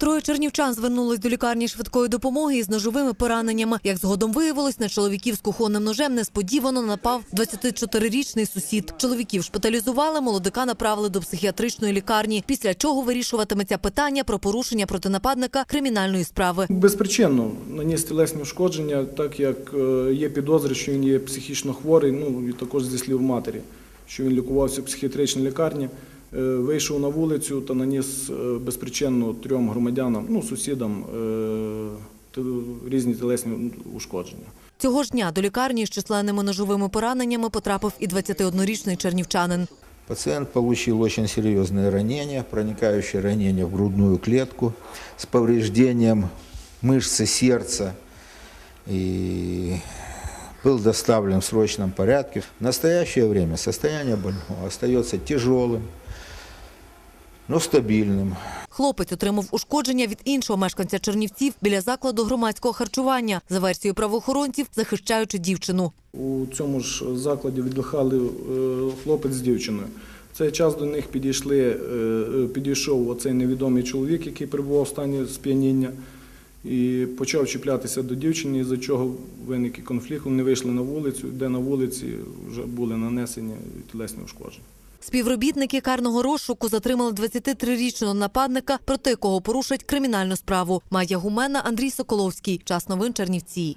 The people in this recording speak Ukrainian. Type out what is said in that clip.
Троє чернівчан звернулись до лікарні швидкої допомоги із ножовими пораненнями. Як згодом виявилось, на чоловіків з кухонним ножем несподівано напав 24-річний сусід. Чоловіків шпиталізували, молодика направили до психіатричної лікарні, після чого вирішуватиметься питання про порушення проти нападника кримінальної справи. Безпричинно наніс тілесні ушкодження, так як е, є підозри, що він є психічно хворий, ну і також зі слів матері, що він лікувався в психіатричній лікарні. Е, Вийшов на вулицю та наніс е, безпричинно трьом громадянам, ну сусідам, е, т- різні тілесні ушкодження. Цього ж дня до лікарні з численними ножовими пораненнями потрапив і 21-річний чернівчанин. Пациент получил очень серьезные ранения, проникающее ранение в грудную клетку с повреждением мышцы сердца и был доставлен в срочном порядке. В настоящее время состояние больного остается тяжелым, но стабильным. Хлопець отримав ушкодження від іншого мешканця Чернівців біля закладу громадського харчування, за версією правоохоронців, захищаючи дівчину. У цьому ж закладі віддихали е, хлопець з дівчиною. В цей час до них підійшли, е, е, підійшов оцей невідомий чоловік, який перебував в стані сп'яніння, і почав чіплятися до дівчини, з-за чого виник і конфлікт. Вони вийшли на вулицю, де на вулиці вже були нанесені тілесні ушкодження. Співробітники карного розшуку затримали 23-річного нападника, проти якого порушать кримінальну справу. Майя Гумена, Андрій Соколовський. Час новин Чернівці.